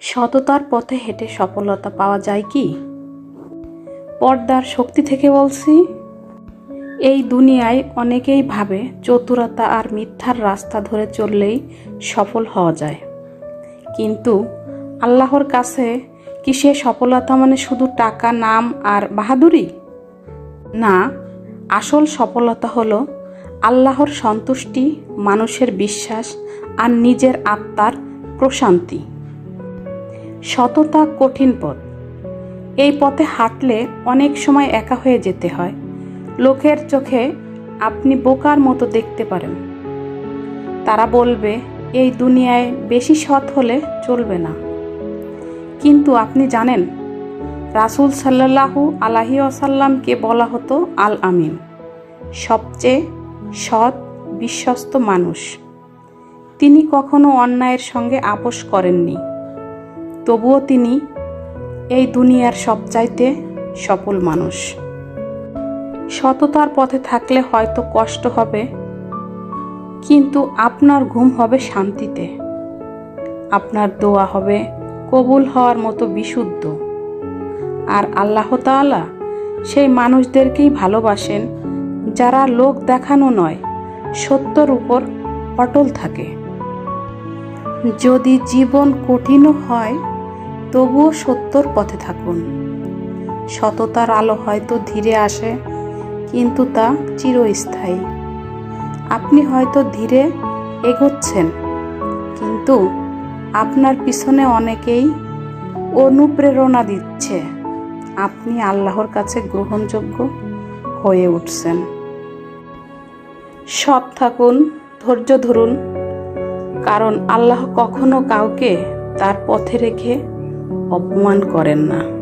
সততার পথে হেঁটে সফলতা পাওয়া যায় কি? পর্দার শক্তি থেকে বলছি। এই দুনিয়ায় অনেকেই ভাবে চতুরতা আর মিথ্যার রাস্তা ধরে চললেই সফল হওয়া যায়। কিন্তু আল্লাহর কাছে কি সে সফলতা মানে শুধু টাকা, নাম আর বাহাদুরি? না, আসল সফলতা হলো আল্লাহর সন্তুষ্টি, মানুষের বিশ্বাস আর নিজের আত্মার প্রশান্তি। সততা কঠিন পথ। এই পথে হাঁটলে অনেক সময় একা হয়ে যেতে হয়। লোকের চোখে আপনি বোকার মতো দেখতে পারেন। তারা বলবে, এই দুনিয়ায় বেশি সৎ হলে চলবে না। কিন্তু আপনি জানেন, রাসুল সাল্লাহু আলাহি আসাল্লামকে বলা হতো আল আমিন সবচেয়ে সৎ, বিশ্বস্ত মানুষ। তিনি কখনো অন্যায়ের সঙ্গে আপোষ করেননি। তবুও তিনি এই দুনিয়ার সবচাইতে সফল মানুষ। সততার পথে থাকলে হয়তো কষ্ট হবে, কিন্তু আপনার ঘুম হবে শান্তিতে। আপনার দোয়া হবে কবুল হওয়ার মতো বিশুদ্ধ। আর আল্লাহ তাআলা সেই মানুষদেরকেই ভালোবাসেন যারা লোক দেখানো নয়, সত্যর উপর অটল থাকে। যদি জীবন কঠিনও হয় তবুও সত্যর পথে থাকুন। সততার আলো হয়তো ধীরে আসে, কিন্তু তা চিরস্থায়ী। আপনি হয়তো ধীরে এগোচ্ছেন, কিন্তু আপনার পিছনে অনেকেই অনুপ্রেরণা দিচ্ছে। আপনি আল্লাহর কাছে গ্রহণযোগ্য হয়ে উঠছেন। সৎ থাকুন, ধৈর্য ধরুন, কারণ আল্লাহ কখনো কাউকে তার পথে রেখে অপমান করেন না।